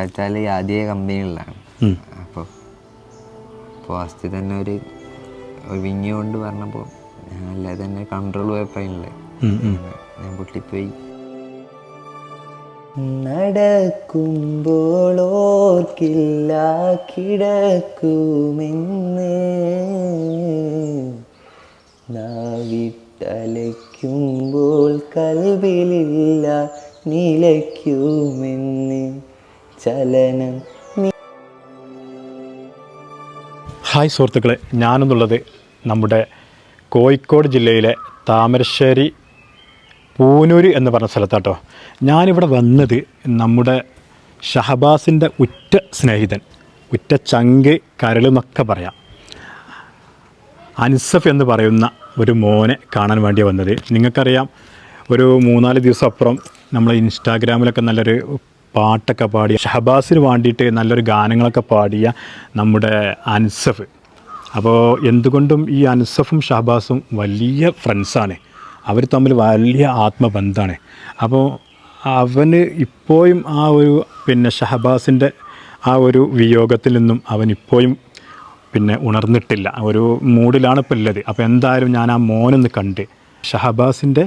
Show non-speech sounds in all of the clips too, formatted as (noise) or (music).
വെച്ചാൽ ആദ്യ കമ്പനികളിലാണ്. അപ്പോൾ ഫസ്റ്റ് തന്നെ ഒരു വിങ്ങി കൊണ്ട് പറഞ്ഞപ്പോൾ ഞാൻ അല്ലാതെ തന്നെ കൺട്രോൾ ഉം. ഞാൻ പൊട്ടിപ്പോയി. നടക്കുമ്പോൾ ഓർക്കില്ല കിടക്കുമെന്ന്. നാവിട്ടലയ്ക്കുമ്പോൾ കൽവിലില്ല നിലയ്ക്കുമെന്ന്. ചലനം. ഹായ് സുഹൃത്തുക്കളെ ഞാനെന്നുള്ളത് നമ്മുടെ കോഴിക്കോട് ജില്ലയിലെ താമരശ്ശേരി പൂനൂര് എന്ന് പറഞ്ഞ സ്ഥലത്താട്ടോ. ഞാനിവിടെ വന്നത് നമ്മുടെ ഷഹബാസിന്റെ ഉറ്റ സ്നേഹിതൻ ഉറ്റ ചങ്ക് കരളെന്നൊക്കെ പറയാം. അൻസഫ് എന്ന് പറയുന്ന ഒരു മോനെ കാണാൻ വേണ്ടി വന്നത്. നിങ്ങൾക്കറിയാം ഒരു മൂന്നാൽ ദിവസം അപ്പുറം നമ്മൾ ഇൻസ്റ്റാഗ്രാമിലൊക്കെ നല്ലൊരു പാട്ടൊക്കെ പാടിയ ഷഹബാസിന് വേണ്ടിയിട്ട് നല്ലൊരു ഗാനങ്ങളൊക്കെ പാടിയ നമ്മുടെ അൻസഫ്. അപ്പോൾ എന്തുകൊണ്ടും ഈ അൻസഫും ഷഹബാസും വലിയ ഫ്രണ്ട്സാണ് അവർ തമ്മിൽ വലിയ ആത്മബന്ധമാണ്. അപ്പോൾ അവന് ഇപ്പോഴും ആ ഒരു പിന്നെ ഷഹബാസിന്റെ ആ ഒരു വിയോഗത്തിൽ നിന്നും അവൻ ഇപ്പോഴും പിന്നെ ഉണർന്നിട്ടില്ല. ഒരു മൂഡിലാണ് ഇപ്പോൾ ഉള്ളത്. അപ്പോൾ എന്തായാലും ഞാൻ ആ മോനൊന്ന് കണ്ട് ഷഹബാസിന്റെ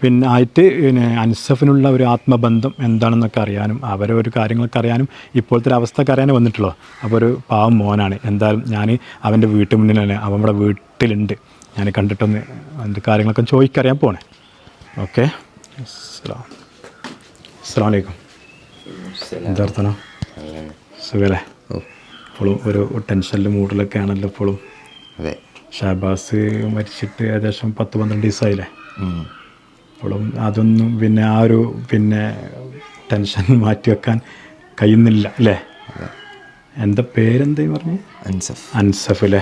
പിന്നെ ആയിട്ട് പിന്നെ അൻസഫിനുള്ള ഒരു ആത്മബന്ധം എന്താണെന്നൊക്കെ അറിയാനും അവരെ ഒരു കാര്യങ്ങളൊക്കെ അറിയാനും ഇപ്പോഴത്തെ ഒരു അവസ്ഥ അറിയാനും വന്നിട്ടുള്ളൂ. അപ്പോൾ ഒരു പാവം മോനാണ്. എന്തായാലും ഞാൻ അവന്റെ വീട്ടു മുന്നിലാണ് അവൻ നമ്മുടെ വീട്ടിലുണ്ട്. ഞാൻ കണ്ടിട്ടൊന്ന് അതിന്റെ കാര്യങ്ങളൊക്കെ ചോദിക്കറിയാൻ പോണേ. ഓക്കെ? അസ്സലാം. അസ്സലാം. വലൈക്കും എന്താർത്ഥന സുഖല്ലേ? ഇപ്പോഴും ഒരു ടെൻഷനിലും മൂഡിലൊക്കെ ആണല്ലോ ഇപ്പോഴും അതെ. ഷാബാസ് മരിച്ചിട്ട് ഏകദേശം പത്ത് പന്ത്രണ്ട് ദിവസമായില്ലേ? ഇപ്പോഴും അതൊന്നും പിന്നെ ആ ഒരു പിന്നെ ടെൻഷൻ (laughs) മാറ്റി വെക്കാൻ കഴിയുന്നില്ല അല്ലേ? എന്താ പേരെന്താ പറഞ്ഞു? അൻസഫ്. അൻസഫ് അല്ലേ?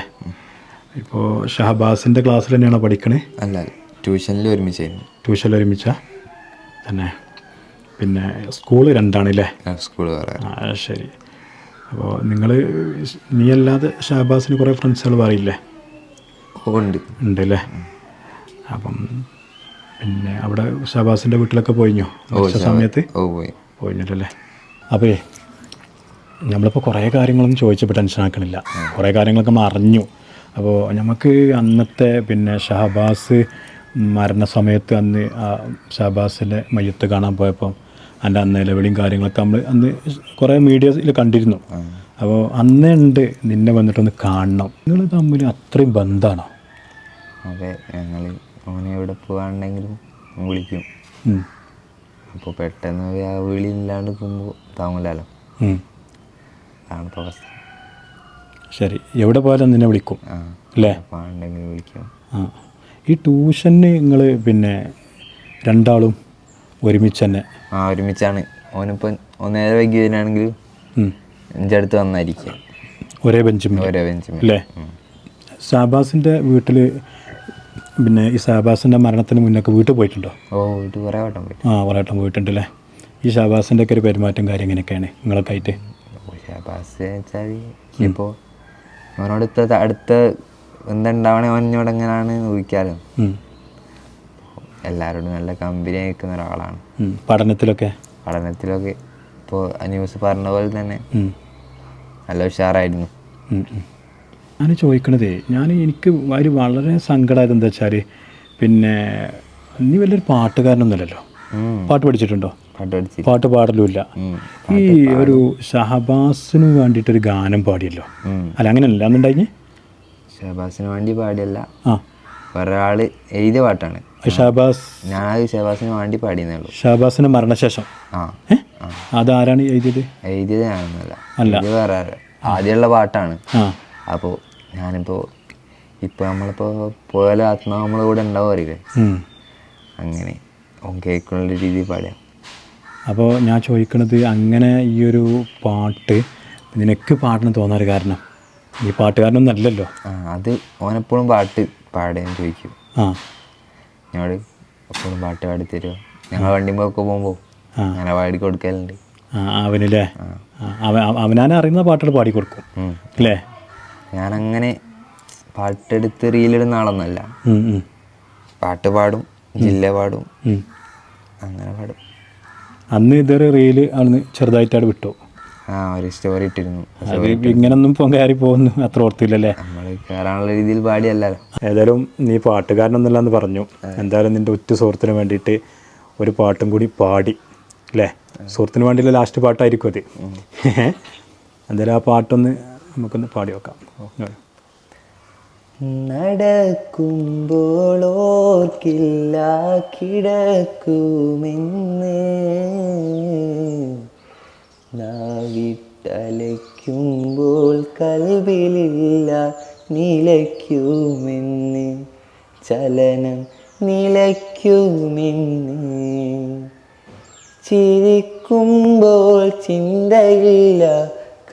ഇപ്പോൾ ഷഹബാസിന്റെ ക്ലാസ്സിൽ തന്നെയാണോ പഠിക്കണേ? അല്ല ട്യൂഷനിൽ ഒരുമിച്ചായിരുന്നു. ട്യൂഷനിൽ ഒരുമിച്ച? തന്നെ. പിന്നെ സ്കൂൾ രണ്ടാണല്ലേ സ്കൂൾ ആ ശരി. അപ്പോൾ നിങ്ങൾ നീ അല്ലാതെ ഷഹബാസിന് കുറേ ഫ്രണ്ട്സുകൾ പറയില്ലേ ഉണ്ട്. ഉണ്ട് അല്ലേ? അപ്പം പിന്നെ അവിടെ ഷഹബാസിന്റെ വീട്ടിലൊക്കെ പോയിഞ്ഞോ? സമയത്ത്? പോയിഞ്ഞല്ലേ അപ്പേ നമ്മളിപ്പോൾ കുറേ കാര്യങ്ങളൊന്നും ചോദിച്ചപ്പോൾ ടെൻഷൻ ആക്കണില്ല. കുറേ കാര്യങ്ങളൊക്കെ നമ്മൾ അറിഞ്ഞു. അപ്പോൾ നമുക്ക് അന്നത്തെ പിന്നെ ഷഹബാസ് മരണസമയത്ത് അന്ന് ആ ഷഹബാസിന്റെ മയ്യത്ത് കാണാൻ പോയപ്പോൾ അതിന്റെ അന്ന് നിലവിളിയും കാര്യങ്ങളൊക്കെ നമ്മൾ അന്ന് കുറേ മീഡിയയിൽ കണ്ടിരുന്നു. അപ്പോൾ അന്നേ ഉണ്ട് നിന്നെ വന്നിട്ടൊന്ന് കാണണം. നിങ്ങൾ തമ്മിൽ അത്രയും ബന്ധമാണോ അതെ ഞങ്ങൾ ഓനെ എവിടെ പോകാണ്ടെങ്കിലും വിളിക്കും. അപ്പോൾ പെട്ടെന്ന് ആ വിളി ഇല്ലാണ്ട് നിൽക്കുമ്പോൾ താങ്ങൂലല്ലോ. അതാണ് ഇപ്പോൾ അവസ്ഥ. ശരി. എവിടെ പോയാലും നിന്നെ വിളിക്കും. അല്ലേ? പോകാണ്ടെങ്കിലും വിളിക്കും. ഈ ട്യൂഷന് നിങ്ങൾ പിന്നെ രണ്ടാളും ഒരുമിച്ച് തന്നെ? ആ ഒരുമിച്ചാണ്. ഓനിപ്പം ഒന്നേര നേരെ വൈകി വരികയാണെങ്കിൽ. എന്റെ അടുത്ത് വന്നായിരിക്കുക ഒരേ ബെഞ്ചും ഒരേ ബെഞ്ചും അല്ലേ? ഷാബാസിന്റെ വീട്ടിൽ പിന്നെ ഈ ഷാബാസിന്റെ മരണത്തിന് മുന്നൊക്കെ വീട്ടിൽ പോയിട്ടുണ്ടോ? ഓ വീട്ടിൽ കുറേ വട്ടം പോയി. ആ കുറേ വട്ടം പോയിട്ടുണ്ട് അല്ലേ ഈ ഷാബാസിന്റെ ഒക്കെ ഒരു പെരുമാറ്റം കാര്യം എങ്ങനെയൊക്കെയാണ് നിങ്ങളൊക്കെ ആയിട്ട് ഷാബാസ് വെച്ചാൽ ഇപ്പോൾ അവനോട് ഇത്ത അടുത്ത എന്തുണ്ടാവണേ അവൻ എന്നോട് എങ്ങനെയാണ് ചോദിക്കാലോ എല്ലാവരോടും നല്ല കമ്പനി നിൽക്കുന്ന ഒരാളാണ്. പഠനത്തിലൊക്കെ? പഠനത്തിലൊക്കെ ഇപ്പോൾ ന്യൂസ് പറഞ്ഞ പോലെ തന്നെ നല്ല ഉഷാറായിരുന്നു. ഞാൻ ചോദിക്കണതേ. ഞാൻ എനിക്ക് ഒരു വളരെ സങ്കടമായത് എന്താ വെച്ചാൽ പിന്നെ നീ വലിയൊരു പാട്ടുകാരനൊന്നുമല്ലല്ലോ? പാട്ട് പഠിച്ചിട്ടുണ്ടോ? പാട്ട് പാടലുമില്ല. ഈ ഒരു ഷഹബാസിന് വേണ്ടിയിട്ടൊരു ഗാനം പാടിയല്ലോ. അല്ല അങ്ങനെയല്ല അന്നുണ്ടായി ഷഹബാസിന് വേണ്ടി പാടിയല്ല. ആ. ഒരാൾ എഴുതിയ പാട്ടാണ്. ഷഹബാസ് ഞാൻ ഷഹബാസിന് വേണ്ടി പാടിയെന്നേ ഉള്ളൂ. ഷഹബാസിന്റെ മരണശേഷം. ആ. അതാരാണ് എഴുതിയത്? എഴുതിയത് ഞാനൊന്നുമല്ല. അല്ല. ആദ്യമുള്ള പാട്ടാണ്. അപ്പോൾ ഞാനിപ്പോൾ ഇപ്പോൾ നമ്മളിപ്പോൾ പോയാലും ആത്മാവ് നമ്മളെ കൂടെ ഉണ്ടാവും അറിയില്ലേ? അങ്ങനെ ഓൻ കേൾക്കുന്ന രീതിയിൽ പാടാം അപ്പോൾ ഞാൻ ചോദിക്കണത് അങ്ങനെ ഈ ഒരു പാട്ട് നിനക്ക് പാടണം തോന്നാറ് കാരണം? ഈ പാട്ടുകാരനൊന്നും അല്ലല്ലോ. ആ അത് ഓനെപ്പോഴും പാട്ട് പാടാൻ ചോദിക്കും. ആ. ഞങ്ങൾ എപ്പോഴും പാട്ട് പാടി തരുമോ ഞങ്ങൾ വണ്ടിമ്പൊക്കെ പോകുമ്പോൾ ആ. അങ്ങനെ പാടി കൊടുക്കലുണ്ട്. ആ അവനില്ലേ അവനാനെ അറിയുന്ന പാട്ടുകൾ പാടി കൊടുക്കും. അല്ലേ ഞാനങ്ങനെ പാട്ടെടുത്ത് റീലിടുന്ന ആളൊന്നുമല്ല ഉം, പാട്ട് പാടും ജില്ല പാടും. അങ്ങനെ പാടും. അന്ന് ഇതൊരു റീൽ അന്ന് ചെറുതായിട്ടാണ് വിട്ടു. ആ ഒരു സ്റ്റോറി ഇട്ടിരുന്നു. ഇങ്ങനൊന്നും കയറി പോകുന്നു. അത്ര ഓർത്തില്ലല്ലേ? നമ്മൾ കയറാനുള്ള രീതിയിൽ പാടിയല്ലല്ലോ ഏതായാലും നീ പാട്ടുകാരനൊന്നുമില്ല എന്ന് പറഞ്ഞു. എന്തായാലും നിന്റെ ഉറ്റ സുഹൃത്തിന് വേണ്ടിയിട്ട് ഒരു പാട്ടും കൂടി പാടി അല്ലേ? സുഹൃത്തിന് വേണ്ടിയുള്ള ലാസ്റ്റ് പാട്ടായിരിക്കും അത്. എന്തായാലും ആ പാട്ടൊന്ന് നമുക്കൊന്ന് പാടി വെക്കാം നടക്കുമ്പോൾ ഓർക്കില്ല കിടക്കുമെന്ന്. നാവിട്ടലയ്ക്കുമ്പോൾ കൽവിലില്ല നിലയ്ക്കുമെന്ന്. ചലനം നിലയ്ക്കുമെന്ന്. ചിരിക്കുമ്പോൾ ചിന്തയില്ല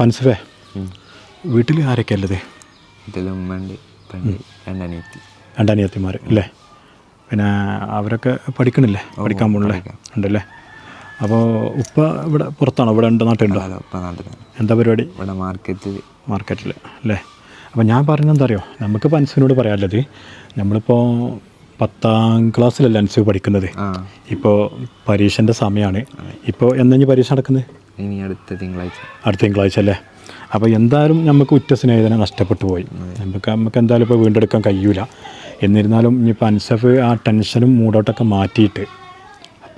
പൻസഫേ വീട്ടിൽ ആരൊക്കെ അല്ലത് ഉമ്മണ്ട് രണ്ടനിയത്തി. രണ്ടനിയത്തിമാർ അല്ലേ? പിന്നെ അവരൊക്കെ പഠിക്കണില്ലേ? പഠിക്കാൻ പോകണില്ലേ ഉണ്ടല്ലേ? അപ്പോൾ ഉപ്പ ഇവിടെ പുറത്താണോ? ഇവിടെ ഉണ്ട്? നാട്ടിലുണ്ടോ? എന്താ പരിപാടി? ഇവിടെ മാർക്കറ്റിൽ മാർക്കറ്റിൽ അല്ലേ? അപ്പോൾ ഞാൻ പറഞ്ഞെന്താ അറിയോ നമുക്ക് പൻസിനോട് പറയാനുള്ളത് നമ്മളിപ്പോൾ പത്താം ക്ലാസ്സിലല്ല അനുസരിച്ച് പഠിക്കുന്നത്? ഇപ്പോൾ പരീക്ഷന്റെ സമയമാണ് ഇപ്പോൾ എന്നു പരീക്ഷ നടക്കുന്നത്? ഇനി അടുത്ത തിങ്കളാഴ്ച. അടുത്ത തിങ്കളാഴ്ച അല്ലേ? അപ്പോൾ എന്തായാലും നമുക്ക് ഉറ്റ സ്നേഹിതനെ നഷ്ടപ്പെട്ടു പോയി. നമുക്ക് നമുക്ക് എന്തായാലും ഇപ്പോൾ വീണ്ടെടുക്കാൻ കഴിയൂല. എന്നിരുന്നാലും ഇനിയിപ്പോൾ അൻസഫ് ആ ടെൻഷനും മൂടോട്ടൊക്കെ മാറ്റിയിട്ട്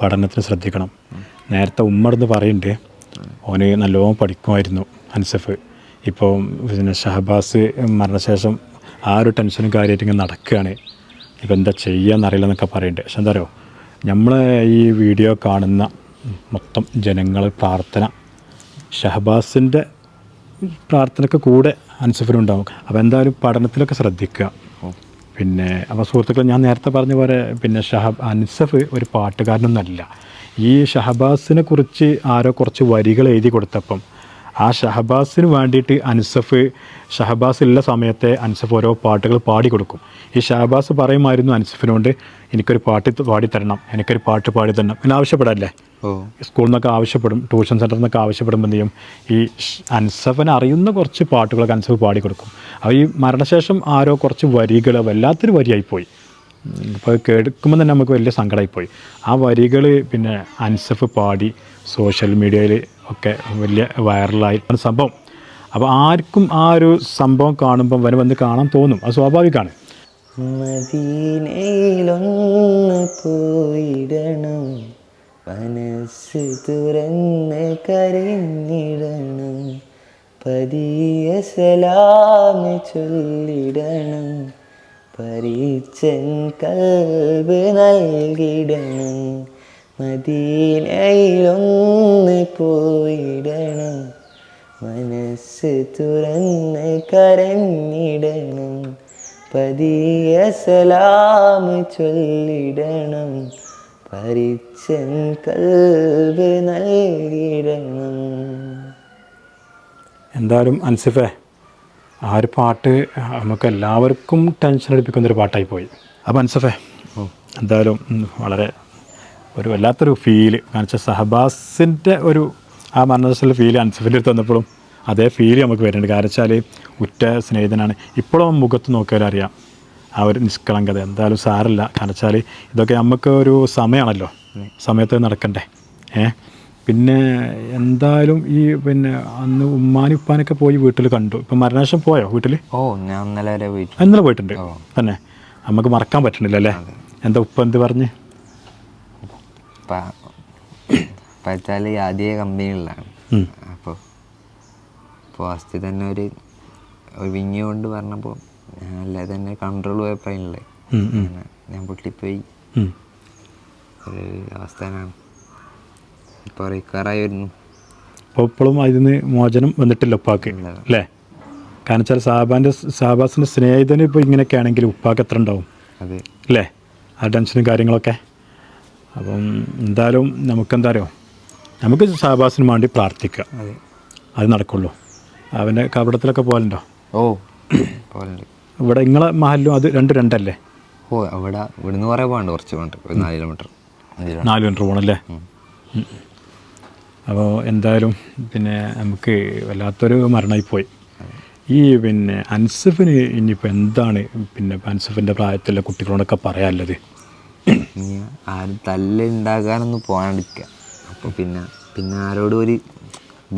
പഠനത്തിന് ശ്രദ്ധിക്കണം. നേരത്തെ ഉമ്മടന്ന് പറയുന്നുണ്ട് ഓന് നല്ലോണം പഠിക്കുമായിരുന്നു അൻസഫ്. ഇപ്പോൾ പിന്നെ ഷഹബാസ് മരണശേഷം ആ ഒരു ടെൻഷനും കാര്യമായിട്ട് ഇങ്ങനെ നടക്കുകയാണ്. ഇപ്പോൾ എന്താ ചെയ്യുക എന്നറിയില്ല എന്നൊക്കെ പറയുന്നുണ്ട് പക്ഷെ എന്താ പറയുക നമ്മളെ ഈ വീഡിയോ കാണുന്ന മൊത്തം ജനങ്ങൾ പ്രാർത്ഥന. ഷഹബാസിന്റെ പ്രാർത്ഥനയ്ക്ക് കൂടെ അൻസഫിനുണ്ടാവും അപ്പോൾ എന്തായാലും പഠനത്തിലൊക്കെ ശ്രദ്ധിക്കുക. പിന്നെ അപ്പോൾ സുഹൃത്തുക്കൾ ഞാൻ നേരത്തെ പറഞ്ഞ പോലെ പിന്നെ ഷഹബ് അൻസഫ് ഒരു പാട്ടുകാരനൊന്നല്ല. ഈ ഷഹബാസിനെ കുറിച്ച് ആരോ കുറച്ച് വരികൾ എഴുതി കൊടുത്തപ്പം ആ ഷഹബാസിന് വേണ്ടിയിട്ട് അൻസഫ് ഷഹബാസ് ഉള്ള സമയത്തെ അൻസഫ് ഓരോ പാട്ടുകൾ പാടി കൊടുക്കും. ഈ ഷഹബാസ് പറയുമായിരുന്നു അൻസഫിനോട് എനിക്കൊരു പാട്ട് പാടി തരണം എനിക്കൊരു പാട്ട് പാടി തരണം എന്ന് ആവശ്യപ്പെടാല്ലേ? സ്കൂളിൽ നിന്നൊക്കെ ആവശ്യപ്പെടും ട്യൂഷൻ സെന്ററിൽ നിന്നൊക്കെ ആവശ്യപ്പെടുമ്പോൾ എന്ത് ചെയ്യും? ഈ അൻസഫിന് അൻസഫന് അറിയുന്ന കുറച്ച് പാട്ടുകളൊക്കെ അൻസഫ് പാടി കൊടുക്കും. അപ്പോൾ ഈ മരണശേഷം ആരോ കുറച്ച് വരികൾ വല്ലാത്തൊരു വരിയായിപ്പോയി. ഇപ്പോൾ കേൾക്കുമ്പോൾ തന്നെ നമുക്ക് വലിയ സങ്കടമായിപ്പോയി. ആ വരികൾ പിന്നെ അൻസഫ് പാടി സോഷ്യൽ മീഡിയയിൽ ഒക്കെ വലിയ വൈറലായി. സംഭവം. അപ്പോൾ ആർക്കും ആ ഒരു സംഭവം കാണുമ്പോൾ വരെ വന്ന് കാണാൻ തോന്നും. അത് സ്വാഭാവികമാണ്. മദീനയിലൊന്ന് പോയിടണം. മനസ്സ് തുറന്ന് കരഞ്ഞിടണം. പതിയ സലാമ് ചൊല്ലിടണം. പരീച്ചൻ കൽബ് നൽകിടണം. മദീനയിലൊന്ന് പോയിടണം. മനസ്സ് തുറന്ന് കരഞ്ഞിടണം. പതിയ സലാമ് ചൊല്ലിടണം. പരിച്ചൻ കൽവ് നൽകിടണം എന്തായാലും അൻസിഫേ ആ ഒരു പാട്ട് നമുക്ക് എല്ലാവർക്കും ടെൻഷൻ അടിപ്പിക്കുന്ന ഒരു പാട്ടായി പോയി. അപ്പോൾ അൻസഫേ എന്തായാലും വളരെ ഒരു വല്ലാത്തൊരു ഫീൽ കാണിച്ച സഹബാസിന്റെ ഒരു ആ മരണത്തിലുള്ള ഫീൽ അൻസഫിന്റെ അടുത്ത് വന്നപ്പോഴും അതേ ഫീൽ നമുക്ക് വരുന്നുണ്ട്. കാരണം വെച്ചാൽ ഉറ്റ സ്നേഹിതനാണ്. ഇപ്പോഴും മുഖത്ത് നോക്കിയാൽ അറിയാം. ആ ഒരു നിഷ്കളങ്കത. എന്തായാലും സാരല്ല. കാരണം വെച്ചാൽ ഇതൊക്കെ നമുക്ക് ഒരു സമയമാണല്ലോ സമയത്ത് നടക്കണ്ടേ. ഏ? പിന്നെ എന്തായാലും ഈ പിന്നെ അന്ന് ഉമ്മാനും ഉപ്പാനൊക്കെ പോയി വീട്ടിൽ കണ്ടു. ഇപ്പം മരണശേഷം പോയോ വീട്ടിൽ ഓ ഞാൻ ഇന്നലെ ഇന്നലെ പോയിട്ടുണ്ട്. തന്നെ. നമുക്ക് മറക്കാൻ പറ്റണില്ല അല്ലേ എന്താ ഉപ്പ എന്ത് പറഞ്ഞ്? വെച്ചാൽ ആദ്യ കമ്പനികളിലാണ്. അപ്പോൾ ഫസ്റ്റ് തന്നെ ഒരു വിങ്ങി കൊണ്ട് പറഞ്ഞപ്പോൾ ഞാൻ അല്ലാതെ തന്നെ കൺട്രോൾ പോയപ്പോഴേ ഉം, ഞാൻ പൊട്ടിപ്പോയി. ഒരു അവസ്ഥാനാണ്. ഇപ്പോൾ റിക്കവറായി വരുന്നു അപ്പോൾ ഇപ്പോഴും അതിന് മോചനം വന്നിട്ടില്ല ഉപ്പാക്ക്. അല്ലേ? കാരണം വെച്ചാൽ സാബാന്റെ സാബാസിന്റെ സ്നേഹിതന് ഇപ്പോൾ ഇങ്ങനെയൊക്കെ ആണെങ്കിൽ ഉപ്പാക്ക് എത്ര ഉണ്ടാവും? അതെ. അല്ലേ? ആ ടെൻഷനും കാര്യങ്ങളൊക്കെ? അപ്പം എന്തായാലും നമുക്കെന്താ അറിയോ നമുക്ക് ഷാബാസിന് വേണ്ടി പ്രാർത്ഥിക്കാം. അത്. നടക്കുള്ളൂ. അവന്റെ കപടത്തിലൊക്കെ പോകലുണ്ടോ ഓ ഇവിടെ നിങ്ങളെ മഹലും അത് രണ്ട് രണ്ടല്ലേ? ഓ അവിടെ ഇവിടുന്ന് കുറേ പോകണ്ട കുറച്ച് പോകണ്ട ഒരു നാല് കിലോമീറ്റർ. നാല് കിലോമീറ്റർ. പോകണല്ലേ അപ്പോൾ എന്തായാലും പിന്നെ നമുക്ക് വല്ലാത്തൊരു മരണമായി പോയി. ഈ പിന്നെ അൻസഫിന് ഇനിയിപ്പോൾ എന്താണ് പിന്നെ അൻസഫിന്റെ പ്രായത്തിലുള്ള കുട്ടികളോടൊക്കെ പറയാനുള്ളത്? ഇനി ആരും തല്ലുണ്ടാകാനൊന്നും പോകാണ്ടിരിക്കുക അപ്പോൾ പിന്നെ പിന്നെ ആരോടും ഒരു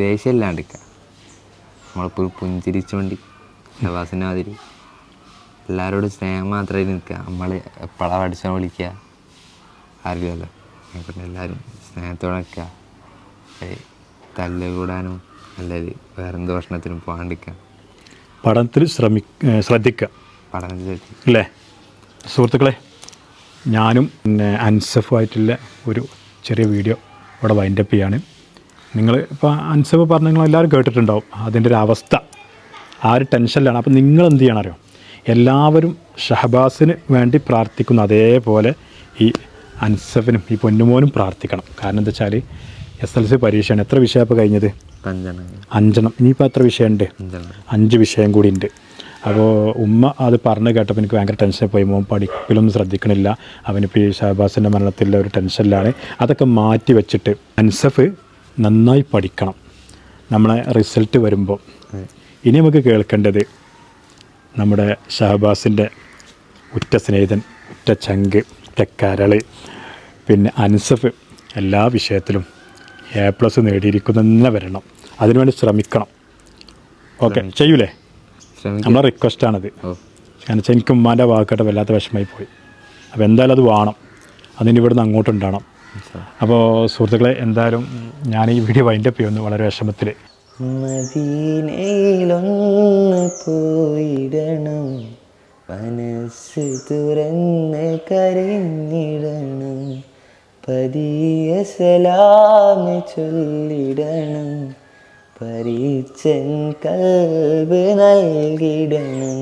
ദേഷ്യം ഇല്ലാണ്ടിരിക്കുക നമ്മളിപ്പോൾ പുഞ്ചിരിച്ചുകൊണ്ട് ഷവാസിനെ മാതിരി എല്ലാവരോടും സ്നേഹം മാത്രമേ നിൽക്കുക നമ്മൾ എപ്പോഴാണ് പഠിച്ചാൽ വിളിക്കുക അറിയാമല്ലോ പിന്നെ എല്ലാവരും സ്നേഹത്തോടെ നിൽക്കുക തല്ല് കൂടാനും അല്ലെങ്കിൽ വേറെന്ത് ഭക്ഷണത്തിനും പോകാണ്ടിരിക്കുക പഠനത്തിൽ ശ്രമി ഏഹ് ശ്രദ്ധിക്കുക പഠനത്തിൽ അല്ലേ? സുഹൃത്തുക്കളെ ഞാനും പിന്നെ അൻസഫുമായിട്ടുള്ള ഒരു ചെറിയ വീഡിയോ ഇവിടെ വൈൻഡപ്പ് ചെയ്യാണ്. നിങ്ങൾ ഇപ്പോൾ അൻസഫ് പറഞ്ഞ നിങ്ങൾ എല്ലാവരും കേട്ടിട്ടുണ്ടാവും. അതിന്റെ ഒരു അവസ്ഥ. ആ ഒരു ടെൻഷനിലാണ് അപ്പോൾ നിങ്ങൾ എന്ത് ചെയ്യണം അറിയോ? എല്ലാവരും ഷഹബാസിന് വേണ്ടി പ്രാർത്ഥിക്കുന്ന. അതേപോലെ ഈ അൻസഫിനും ഈ പൊന്നുമോനും പ്രാർത്ഥിക്കണം. കാരണം എന്താ വെച്ചാൽ എസ് എൽ സി പരീക്ഷയാണ്. എത്ര വിഷയം ഇപ്പോൾ കഴിഞ്ഞത്? അഞ്ചെണ്ണം. ഇനിയിപ്പോൾ എത്ര വിഷയമുണ്ട്? അഞ്ച് വിഷയം കൂടി ഉണ്ട്. അപ്പോൾ ഉമ്മ അത് പറഞ്ഞു കേട്ടപ്പോൾ എനിക്ക് ഭയങ്കര ടെൻഷനായി പോയി. മോൻ പഠിക്കലൊന്നും ശ്രദ്ധിക്കണില്ല. അവനിപ്പോൾ ഈ ഷഹബാസിന്റെ മരണത്തിലുള്ള ഒരു ടെൻഷനിലാണ്. അതൊക്കെ മാറ്റി വെച്ചിട്ട് അൻസഫ് നന്നായി പഠിക്കണം. നമ്മളെ റിസൾട്ട് വരുമ്പോൾ ഇനി നമുക്ക് കേൾക്കേണ്ടത് നമ്മുടെ ഷഹബാസിന്റെ ഉറ്റ സ്നേഹിതൻ ഉറ്റ ചങ്ക് ഉറ്റ പിന്നെ അൻസഫ് എല്ലാ വിഷയത്തിലും എ പ്ലസ് നേടിയിരിക്കുന്ന വരണം. അതിനുവേണ്ടി ശ്രമിക്കണം. ഓക്കെ ചെയ്യൂലേ? നമ്മളെ റിക്വസ്റ്റാണത് കാരണം വെച്ചാൽ എനിക്ക് ഉമ്മാന്റെ വാക്കട്ടെ വല്ലാത്ത വിഷമമായി പോയി. അപ്പോൾ എന്തായാലും അത് വേണം. അതിന് അങ്ങോട്ട് അങ്ങോട്ടുണ്ടാവണം അപ്പോൾ സുഹൃത്തുക്കളെ എന്തായാലും ഞാൻ ഈ വീഡിയോ വൈൻഡ് അപ്പ് ചെയ്യുന്നു വളരെ വിഷമത്തിൽ മദീനയിലൊന്ന് പോയിടണം. മനസ്സ് തുറന്ന് കരഞ്ഞിടണം. പതിയ സലാമ ചൊല്ലിടണം. പരീച്ചൻ കൽബ് നൽകിടണം